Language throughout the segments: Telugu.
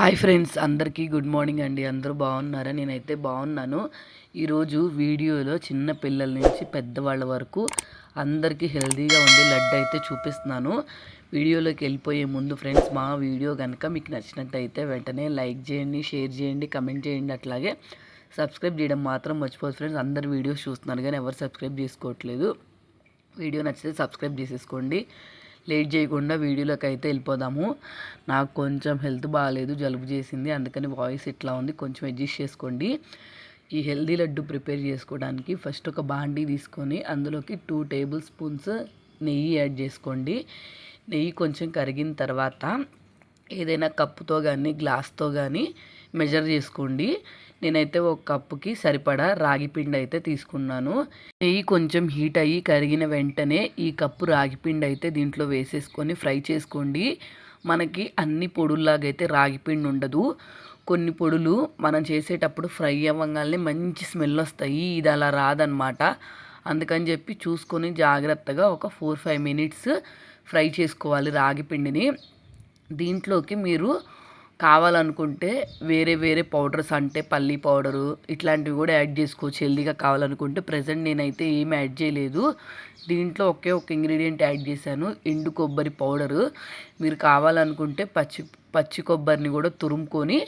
హాయ్ ఫ్రెండ్స్ అందరికీ గుడ్ మార్నింగ్ అండి. అందరూ బాగున్నారా? నేనైతే బాగున్నాను. ఈరోజు వీడియోలో చిన్న పిల్లల నుంచి పెద్దవాళ్ళ వరకు అందరికీ హెల్తీగా ఉండే లడ్డు అయితే చూపిస్తున్నాను. వీడియోలోకి వెళ్ళిపోయే ముందు ఫ్రెండ్స్ మా వీడియో కనుక మీకు నచ్చినట్టయితే వెంటనే లైక్ చేయండి షేర్ చేయండి కమెంట్ చేయండి. అట్లాగే సబ్స్క్రైబ్ చేయడం మాత్రం మర్చిపోదు ఫ్రెండ్స్. అందరు వీడియోస్ చూస్తున్నారు కానీ ఎవరు సబ్స్క్రైబ్ చేసుకోవట్లేదు. వీడియో నచ్చితే సబ్స్క్రైబ్ చేసేసుకోండి. లేట్ చేయకుండా వీడియోలోకి అయితే వెళ్ళిపోదాము. నాకు కొంచెం హెల్త్ బాగాలేదు జలుబు చేసింది. అందుకని వాయిస్ ఇట్లా ఉంది. కొంచెం అడ్జస్ట్ చేసుకోండి. ఈ హెల్దీ లడ్డు ప్రిపేర్ చేసుకోవడానికి ఫస్ట్ ఒక బాండీ తీసుకొని అందులోకి టూ టేబుల్ స్పూన్స్ నెయ్యి యాడ్ చేసుకోండి. నెయ్యి కొంచెం కరిగిన తర్వాత ఏదైనా కప్పుతో కానీ గ్లాస్తో కానీ మెజర్ చేసుకోండి. నేనైతే ఒక కప్పుకి సరిపడా రాగి పిండి అయితే తీసుకున్నాను. నెయ్యి కొంచెం హీట్ అయ్యి కరిగిన వెంటనే ఈ కప్పు రాగి పిండి అయితే దీంట్లో వేసేసుకొని ఫ్రై చేసుకోండి. మనకి అన్ని పొడుల్లాగైతే రాగి పిండి ఉండదు. కొన్ని పొడులు మనం చేసేటప్పుడు ఫ్రై అవ్వగానే మంచి స్మెల్ వస్తాయి. ఇది అలా రాదనమాట అందుకని చెప్పి చూసుకొని జాగ్రత్తగా ఒక ఫోర్ ఫైవ్ మినిట్స్ ఫ్రై చేసుకోవాలి రాగి పిండిని. దీంట్లోకి మీరు కావాలనుకుంటే వేరే వేరే పౌడర్స్ అంటే పల్లీ పౌడరు ఇట్లాంటివి కూడా యాడ్ చేసుకోవచ్చు. హెల్దీగా కావాలనుకుంటే ప్రజెంట్ నేనైతే ఏం యాడ్ చేయలేదు. దీంట్లో ఒకే ఒక ఇంగ్రీడియంట్ యాడ్ చేశాను ఎండు కొబ్బరి పౌడరు. మీరు కావాలనుకుంటే పచ్చి పచ్చి కొబ్బరిని కూడా తురుముకొని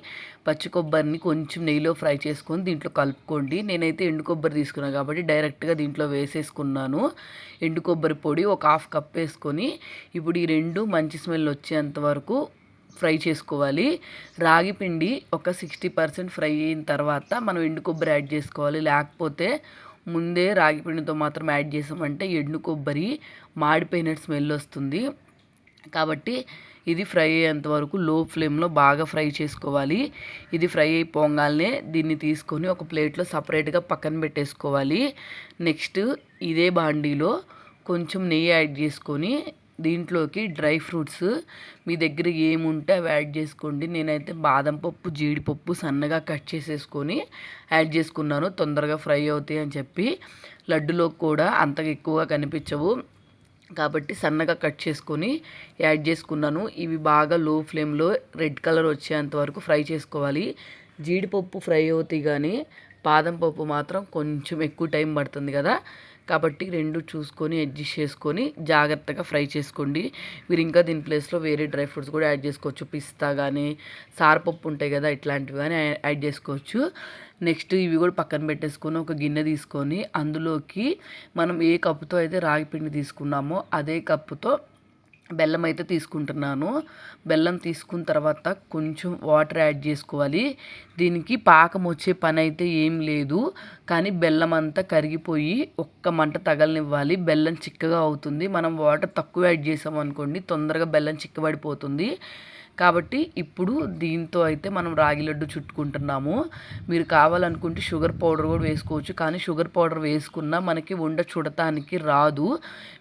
పచ్చి కొబ్బరిని కొంచెం నెయ్యిలో ఫ్రై చేసుకొని దీంట్లో కలుపుకోండి. నేనైతే ఎండు కొబ్బరి తీసుకున్నాను కాబట్టి డైరెక్ట్గా దీంట్లో వేసేసుకున్నాను. ఎండు కొబ్బరి పొడి ఒక హాఫ్ కప్ వేసుకొని ఇప్పుడు ఈ రెండు మంచి స్మెల్ వచ్చేంత వరకు ఫ్రై చేసుకోవాలి. రాగి పిండి ఒక సిక్స్టీ పర్సెంట్ ఫ్రై అయిన తర్వాత మనం ఎండు కొబ్బరి యాడ్ చేసుకోవాలి. లేకపోతే ముందే రాగి పిండితో మాత్రం యాడ్ చేసామంటే ఎండు కొబ్బరి మాడిపోయిన స్మెల్ వస్తుంది. కాబట్టి ఇది ఫ్రై అయ్యేంత వరకు లో ఫ్లేమ్లో బాగా ఫ్రై చేసుకోవాలి. ఇది ఫ్రై అయిపోగానే దీన్ని తీసుకొని ఒక ప్లేట్లో సపరేట్గా పక్కన పెట్టేసుకోవాలి. నెక్స్ట్ ఇదే బాండీలో కొంచెం నెయ్యి యాడ్ చేసుకొని దీంట్లోకి డ్రై ఫ్రూట్స్ మీ దగ్గర ఏముంటే అవి యాడ్ చేసుకోండి. నేనైతే బాదం పప్పు జీడిపప్పు సన్నగా కట్ చేసేసుకొని యాడ్ చేసుకున్నాను. తొందరగా ఫ్రై అవుతాయి అని చెప్పి. లడ్డులో కూడా అంతగా ఎక్కువగా కనిపించవు. కాబట్టి సన్నగా కట్ చేసుకొని యాడ్ చేసుకున్నాను. ఇవి బాగా లో ఫ్లేమ్లో రెడ్ కలర్ వచ్చేంత వరకు ఫ్రై చేసుకోవాలి. జీడిపప్పు ఫ్రై అవుతాయి కానీ బాదం పప్పు మాత్రం కొంచెం ఎక్కువ టైం పడుతుంది కదా. కాబట్టి రెండు చూసుకొని అడ్జస్ట్ చేసుకొని జాగ్రత్తగా ఫ్రై చేసుకోండి. మీరు ఇంకా దీని ప్లేస్లో వేరే డ్రై ఫ్రూట్స్ కూడా యాడ్ చేసుకోవచ్చు. పిస్తా కానీ సారపప్పు ఉంటాయి కదా ఇట్లాంటివి కానీ యాడ్ చేసుకోవచ్చు. నెక్స్ట్ ఇవి కూడా పక్కన పెట్టేసుకొని ఒక గిన్నె తీసుకొని అందులోకి మనం ఏ కప్పుతో అయితే రాగి పిండి తీసుకున్నామో అదే కప్పుతో బెల్లం అయితే తీసుకుంటున్నాను. బెల్లం తీసుకున్న తర్వాత కొంచెం వాటర్ యాడ్ చేసుకోవాలి. దీనికి పాకం వచ్చే పని అయితే ఏం లేదు. కానీ బెల్లం అంతా కరిగిపోయి ఒక్క మంట తగలనివ్వాలి. బెల్లం చిక్కగా అవుతుంది. మనం వాటర్ తక్కువ యాడ్ చేసాం అనుకోండి తొందరగా బెల్లం చిక్కబడిపోతుంది. కాబట్టి ఇప్పుడు దీంతో అయితే మనం రాగి లడ్డు చుట్టుకుంటున్నాము. మీరు కావాలనుకుంటే షుగర్ పౌడర్ కూడా వేసుకోవచ్చు. కానీ షుగర్ పౌడర్ వేసుకున్నా మనకి ఉండ చుడటానికి రాదు.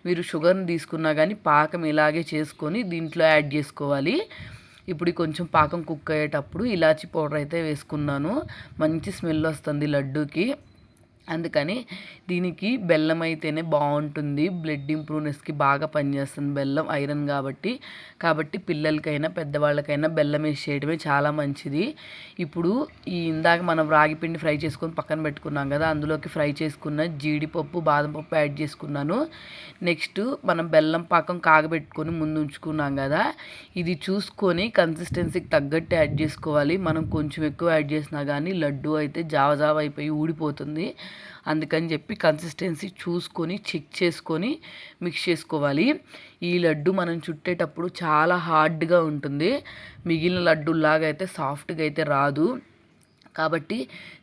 మీరు షుగర్ని తీసుకున్నా కానీ పాకం ఇలాగే చేసుకొని దీంట్లో యాడ్ చేసుకోవాలి. ఇప్పుడు కొంచెం పాకం కుక్ అయ్యేటప్పుడు ఇలాచి పౌడర్ అయితే వేసుకున్నాను. మంచి స్మెల్ వస్తుంది లడ్డూకి. అందుకని దీనికి బెల్లం అయితేనే బాగుంటుంది. బ్లడ్ ఇంప్రూవ్నెస్కి బాగా పనిచేస్తుంది బెల్లం ఐరన్ కాబట్టి. కాబట్టి పిల్లలకైనా పెద్దవాళ్ళకైనా బెల్లం వేసి చేయడమే చాలా మంచిది. ఇప్పుడు ఈ ఇందాక మనం రాగి పిండి ఫ్రై చేసుకొని పక్కన పెట్టుకున్నాం కదా అందులోకి ఫ్రై చేసుకున్న జీడిపప్పు బాదం పప్పు యాడ్ చేసుకున్నాను. నెక్స్ట్ మనం బెల్లం పాకం కాగబెట్టుకొని ముందు ఉంచుకున్నాం కదా ఇది చూసుకొని కన్సిస్టెన్సీకి తగ్గట్టు యాడ్ చేసుకోవాలి. మనం కొంచెం ఎక్కువ యాడ్ చేసినా కానీ లడ్డు అయితే జావ జావ అయిపోయి ఊడిపోతుంది. అందుకని చెప్పి కన్సిస్టెన్సీ చూసుకొని చెక్ చేసుకొని మిక్స్ చేసుకోవాలి. ఈ లడ్డు మనం చుట్టేటప్పుడు చాలా హార్డ్గా ఉంటుంది. మిగిలిన లడ్డులాగా అయితే సాఫ్ట్గా అయితే రాదు. కాబట్టి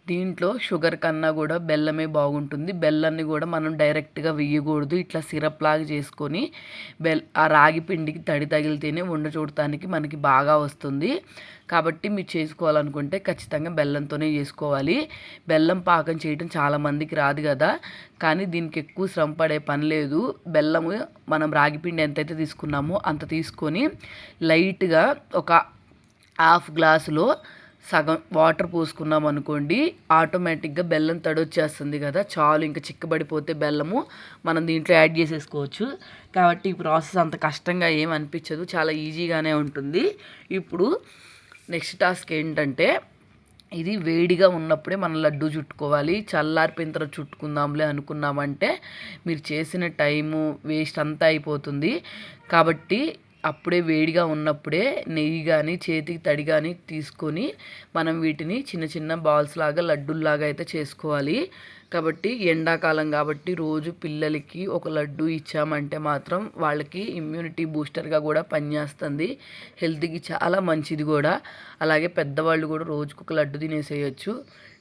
దీంట్లో షుగర్ కన్నా కూడా బెల్లమే బాగుంటుంది. బెల్లాన్ని కూడా మనం డైరెక్ట్గా వేయకూడదు. ఇట్లా సిరప్ లాగా చేసుకొని బెల్ ఆ రాగి పిండికి తడి తగిలితేనే ఉండ చూడటానికి మనకి బాగా వస్తుంది. కాబట్టి మీరు చేసుకోవాలనుకుంటే ఖచ్చితంగా బెల్లంతోనే చేసుకోవాలి. బెల్లం పాకం చేయడం చాలామందికి రాదు కదా. కానీ దీనికి ఎక్కువ శ్రమ పడే పని లేదు. బెల్లము మనం రాగిపిండి ఎంతైతే తీసుకున్నామో అంత తీసుకొని లైట్గా ఒక హాఫ్ గ్లాసులో సగం వాటర్ పోసుకున్నాం అనుకోండి ఆటోమేటిక్గా బెల్లం తడి వచ్చేస్తుంది కదా చాలు ఇంకా చిక్కబడిపోతే బెల్లము మనం దీంట్లో యాడ్ చేసేసుకోవచ్చు. కాబట్టి ఈ ప్రాసెస్ అంత కష్టంగా ఏం అనిపించదు చాలా ఈజీగానే ఉంటుంది. ఇప్పుడు నెక్స్ట్ టాస్క్ ఏంటంటే ఇది వేడిగా ఉన్నప్పుడే మనం లడ్డు చుట్టుకోవాలి. చల్లారిపోయిన తర్వాత చుట్టుకుందాంలే అనుకున్నామంటే మీరు చేసిన టైము వేస్ట్ అంతా అయిపోతుంది. కాబట్టి అప్పుడే వేడిగా ఉన్నప్పుడే నెయ్యి కానీ చేతికి తడి కానీ తీసుకొని మనం వీటిని చిన్న చిన్న బాల్స్ లాగా లడ్డూల్లాగా అయితే చేసుకోవాలి. కాబట్టి ఎండాకాలం కాబట్టి రోజు పిల్లలకి ఒక లడ్డు ఇచ్చామంటే మాత్రం వాళ్ళకి ఇమ్యూనిటీ బూస్టర్గా కూడా పనిచేస్తుంది. హెల్త్కి చాలా మంచిది కూడా. అలాగే పెద్దవాళ్ళు కూడా రోజుకు ఒక లడ్డు తినేసేయచ్చు.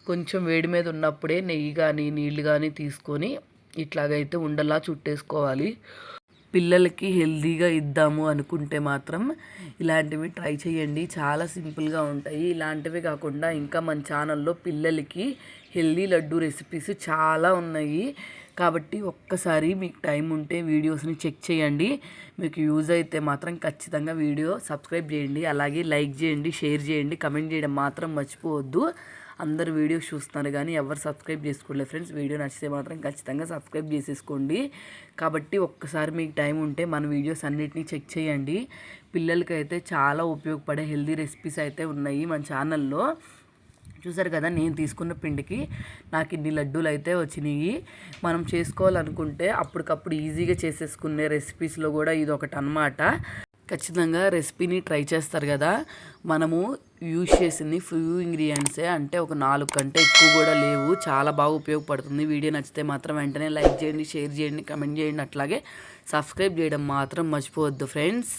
కొంచెం వేడి మీద ఉన్నప్పుడే నెయ్యి కానీ నీళ్ళు కానీ తీసుకొని ఇట్లాగైతే ఉండలా చుట్టేసుకోవాలి. పిల్లలకి హెల్దీగా ఇద్దాము అనుకుంటే మాత్రం ఇలాంటివి ట్రై చేయండి. చాలా సింపుల్గా ఉంటాయి. ఇలాంటివి కాకుండా ఇంకా మన ఛానల్లో పిల్లలకి హెల్దీ లడ్డు రెసిపీస్ చాలా ఉన్నాయి. కాబట్టి ఒక్కసారి మీకు టైం ఉంటే వీడియోస్ని చెక్ చేయండి. మీకు యూజ్ అయితే మాత్రం ఖచ్చితంగా వీడియో సబ్స్క్రైబ్ చేయండి. అలాగే లైక్ చేయండి షేర్ చేయండి. కమెంట్ చేయడం మాత్రం మర్చిపోవద్దు. అందరు వీడియోస్ చూస్తున్నారు కానీ ఎవరు సబ్స్క్రైబ్ చేసుకోలేదు ఫ్రెండ్స్. వీడియో నచ్చితే మాత్రం ఖచ్చితంగా సబ్స్క్రైబ్ చేసేసుకోండి. కాబట్టి ఒక్కసారి మీకు టైం ఉంటే మన వీడియోస్ అన్నిటినీ చెక్ చేయండి. పిల్లలకైతే చాలా ఉపయోగపడే హెల్దీ రెసిపీస్ అయితే ఉన్నాయి మన ఛానల్లో. చూసారు కదా నేను తీసుకున్న పిండికి నాకు ఇన్ని లడ్డూలు అయితే వచ్చినాయి. మనం చేసుకోవాలనుకుంటే అప్పటికప్పుడు ఈజీగా చేసేసుకునే రెసిపీస్లో కూడా ఇది ఒకటి అనమాట ఖచ్చితంగా రెసిపీని ట్రై చేస్తారు కదా. మనము యూజ్ చేసింది ఫ్యూ ఇంగ్రీడియంట్సే అంటే ఒక నాలుగు కంటే ఎక్కువ కూడా లేవు. చాలా బాగా ఉపయోగపడుతుంది. వీడియో నచ్చితే మాత్రం వెంటనే లైక్ చేయండి షేర్ చేయండి కమెంట్ చేయండి. అట్లాగే సబ్స్క్రైబ్ చేయడం మాత్రం మర్చిపోవద్దు ఫ్రెండ్స్.